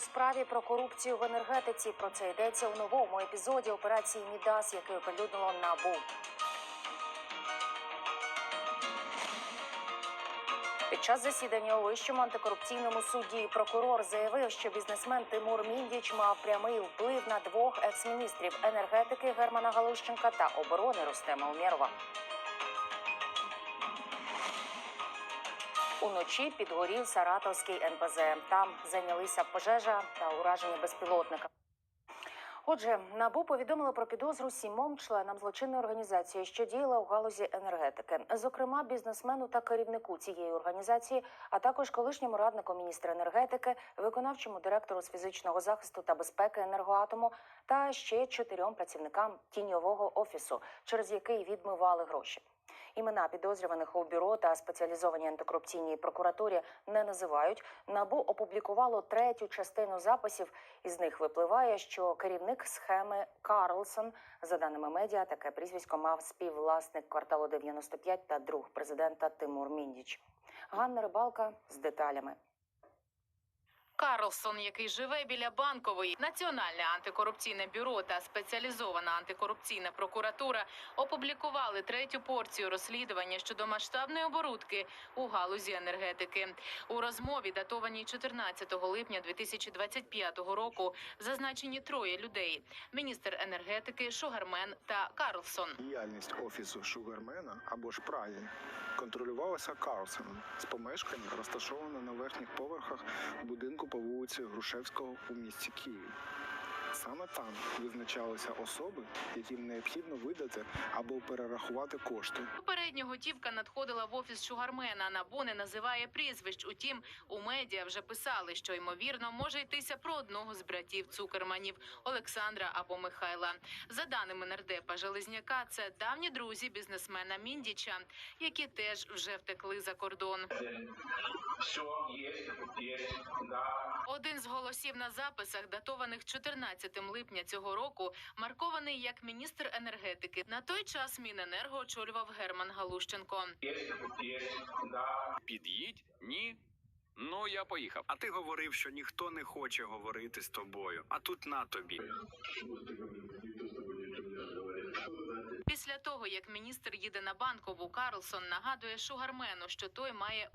справі про корупцію в енергетиці. Про це йдеться у новому епізоді операції Мідас, який оприлюднило НАБУ. Під час засідання у вищому антикорупційному суді прокурор заявив, що бізнесмен Тимур Міндіч мав прямий вплив на двох екс-міністрів енергетики Германа Галущенка та оборони Рустема Умєрова. Уночі підгорів Саратовський НПЗ. Там зайнялися пожежа та ураження безпілотника. Отже, набу повідомило про підозру сімом членам злочинної організації, що діяла у галузі енергетики, зокрема бізнесмену та керівнику цієї організації, а також колишньому раднику міністра енергетики, виконавчому директору з фізичного захисту та безпеки енергоатому та ще чотирьом працівникам тіньового офісу, через який відмивали гроші. Імена підозрюваних у бюро та спеціалізованій антикорупційній прокуратурі не називають. Набу опублікувало третю частину записів. Із них випливає, що керівник схеми Карлсон, за даними медіа, таке прізвисько мав співвласник кварталу 95 та друг президента Тимур Міндіч. Ганна Рибалка з деталями. Карлсон, який живе біля банкової, Національне антикорупційне бюро та спеціалізована антикорупційна прокуратура опублікували третю порцію розслідування щодо масштабної оборудки у галузі енергетики. У розмові, датованій 14 липня 2025 року, зазначені троє людей: міністр енергетики Шугармен та Карлсон. Діяльність офісу Шугармена або ж Прагі контролювалася Карлсоном з помешкання, розташованого на верхніх поверхах будинку по вулиці Грушевського у місті Києві. Саме там визначалися особи, яким необхідно видати або перерахувати кошти. Попередньо готівка надходила в офіс Шугармена. Набу не називає прізвищ. Утім, у медіа вже писали, що ймовірно може йтися про одного з братів Цукерманів Олександра або Михайла. За даними нардепа Железняка, це давні друзі бізнесмена Міндіча, які теж вже втекли за кордон. Все, есть, есть, да. Один з голосів на записах, датованих 14 липня цього року, маркований як міністр енергетики. На той час Міненерго очолював Герман Галущенко. Під'їдь? Ні. Ну, я поїхав. А ти говорив, що ніхто не хоче говорити з тобою. А тут на тобі. Після того, як міністр їде на банкову, Карлсон нагадує Шугармену, що той має